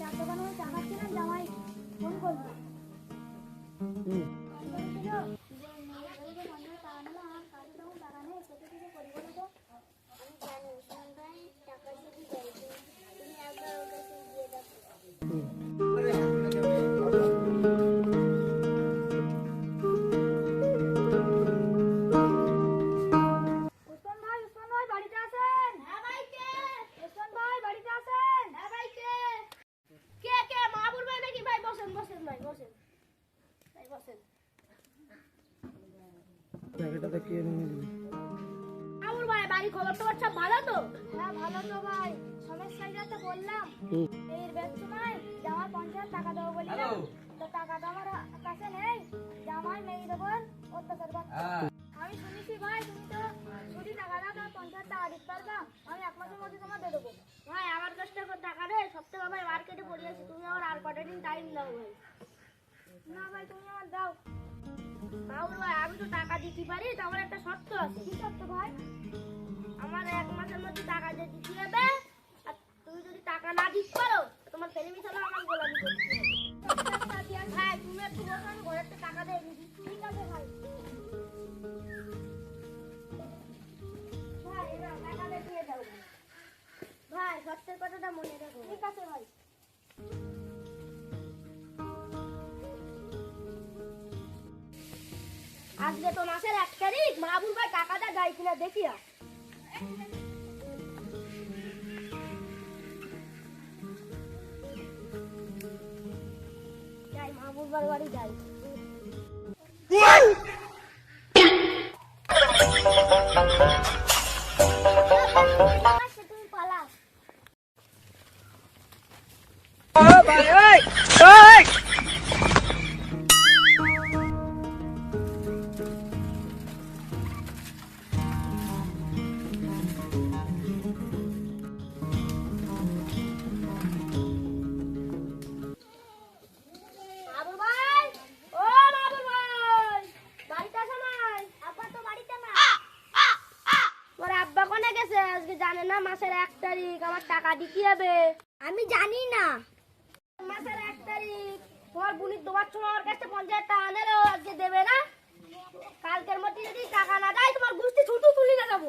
চার দোকানে ওই টাকা ছিলাম জামাই ফোন করল। হুম। বাড়ি খবর টবর সব দেবো বললাম তো আমি শুনেছি ভাই তুমি তো ছুটি টাকা দাও পঞ্চাশ টাকা দিতে পারবা আমি এক মাসের মধ্যে তোমার দেবো ভাই আমার কাছ থেকে টাকা রে সপ্তাহে ভাই মার্কেটে পড়ে আছি। তুমি আমার আর কটা দিন টাইম দাও ভাই। না ভাই, তুমি আমার দাও। ভাই আমি তো টাকা দিতে পারি, তো একটা শর্ত আছে। কি করতো ভাই? আমার এক মাসের মধ্যে টাকা দিয়ে দিতে হবে, আর তুমি যদি টাকা না দিতে পারো তোমার ফ্যামিলি ছাড়া আমার গোলামি করতে হবে। ভাই তুমি একটু বসো, আমি ঘরের টাকা দিয়ে দিচ্ছি, ঠিক আছে ভাই? দাও। ভাই। সত্যের কথাটা মনে রাখো। ঠিক আছে ভাই। আজকে তো মাসের এক তারিখ মাহবুব ভাই টাকাটা দেয় কিনা দেখিয়া যাই মাহবুব আজকে জানে না মাসের এক তারিখ, আমার টাকা দিতে হবে? আমি জানি না। মাসের এক তারিখ, তোমার বুনি তোমার ছোড়ার কাছে পঞ্চায়েত টাকা নেলো, আজকে দেবে না? কালকের মধ্যে যদি টাকা না দেয়, তোমার গুষ্টি ছুটু তুলি না যাব